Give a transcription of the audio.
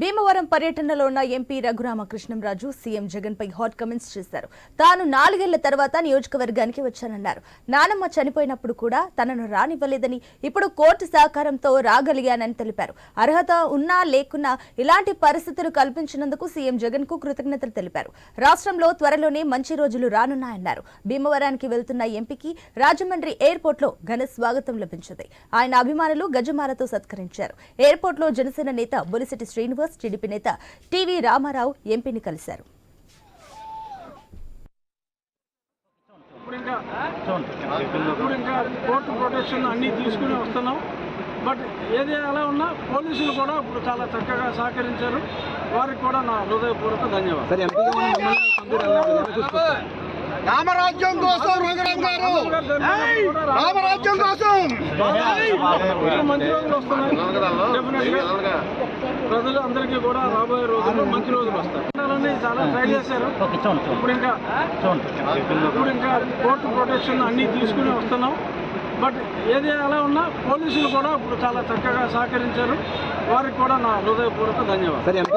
భీమవరం పర్యటనలో ఉన్న MP Raghuramakrishnamraju CM Jagan పై హాట్ కమెంట్స్ చేశారు. తాను నాలుగేళ్ళ తర్వాత నియోజకవర్గానికి వచ్చానన్నారు. నానమ్మ చనిపోయినప్పుడు కూడా తనను రానివ్వలేదని ఇప్పుడు కోర్టు సహకారంతో రాగలిగానని తెలిపారు. అర్హత ఉన్నా లేకున్నా ఇలాంటి పరిస్థితులు కల్పించినందుకు సీఎం జగన్కు కృతజ్ఞతలు తెలిపారు. రాష్ట్రంలో త్వరలోనే మంచి రోజులు రానున్నాయన్నారు. భీమవరానికి వెళ్తున్న ఎంపీకి రాజమండ్రి ఎయిర్పోర్ట్లో ఘన స్వాగతం లభించింది. ఆయన అభిమానులు గజమాలతో సత్కరించారు. ఎయిర్పోర్ట్లో జనసేన నేత బొలిశెట్టి శ్రీనివాస్ టీడీపీ నేత టీవీ రామారావు ఎంపీని కలిశారు. కోర్టు ప్రొటెక్షన్ అన్నీ తీసుకుని వస్తున్నాం బట్ ఏది అలా ఉన్నా పోలీసులు కూడా ఇప్పుడు చాలా చక్కగా సహకరించారు వారికి కూడా నా హృదయపూర్వక ధన్యవాదాలు రామరాజ్యం కోసం రఘురామ్ గారు. రామరాజ్యం కోసం. ప్రజలు అందరికీ కూడా రాబోయే రోజుల్లో మంచి రోజులు వస్తాయి. చాలా ట్రై చేశారు. ఇప్పుడు ఇంకా ఇప్పుడు ఇంకా కోర్టు ప్రొటెక్షన్ అన్నీ తీసుకుని వస్తున్నాం. బట్ ఏది ఎలా ఉన్నా పోలీసులు కూడా ఇప్పుడు చాలా చక్కగా సహకరించారు. వారికి కూడా నా హృదయపూర్వక ధన్యవాదాలు.